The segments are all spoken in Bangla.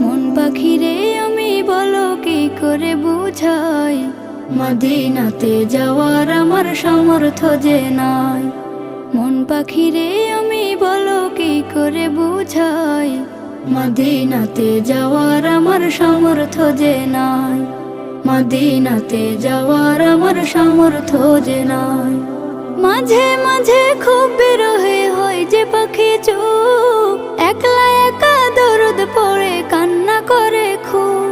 মন পাখিরে আমি বলো কি করে বুঝাই মদিনাতে যাওয়ার আমার সামর্থ্য যে নাই মন পাখিরে আমি বলো কি করে বুঝাই মদিনাতে যাওয়ার আমার সামর্থ্য যে নাই মদিনাতে যাওয়ার আমার সামর্থ্য যে নাই। মাঝে মাঝে খুব বিরহে হয় যে পাখি চুপ একলা একা দরদ পড়ে, কান্না করে খুব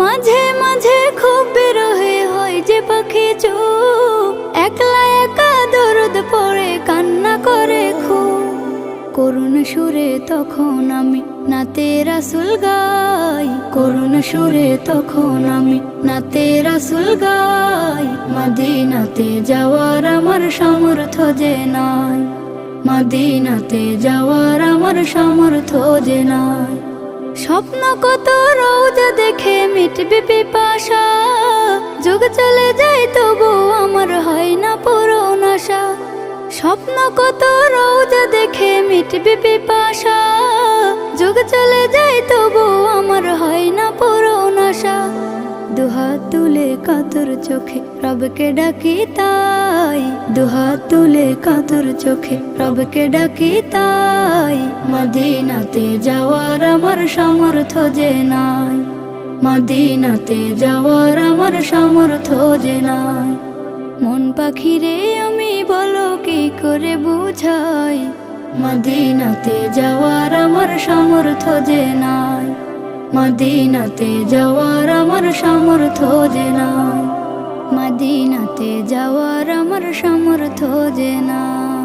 মাঝে মাঝে খুব বিরহে হয় যে পাখি চুপ একলা একা দরদ পড়ে করুণ সুরে তখন আমি নাতে রাসুল গাই। করুণ সুরে তখন আমি নাতে রাসুল গাই। মদিনাতে যাওয়ার আমার সামর্থ্য যে নাই। মদিনাতে যাওয়ার আমার সামর্থ্য যে নাই। স্বপ্ন কত রোজা দেখে মিটবে পিপাসা। স্বপ্ন কত রোজা দেখে মিটবে পিপাসা। যুগ চলে যায় তবু আমার হয় না পুরো আশা। দুহাত তুলে কাতর চোখে রবকে ডাকি তাই। দুহাত তুলে কাতর চোখে রবকে ডাকি তাই। মদিনাতে যাওয়ার আমার সামর্থ্য যে নাই। মদিনাতে যাওয়ার আমার সামর্থ্য যে নাই। মন পাখিরে আমি বলো কি করে বুঝাই? মদিনাতে যাওয়ার আমার সামর্থ্য যে নাই। মদিনাতে যাওয়ার আমার সামর্থ্য যে নাই। মদিনাতে যাওয়ার আমার সামর্থ্য যে নাই।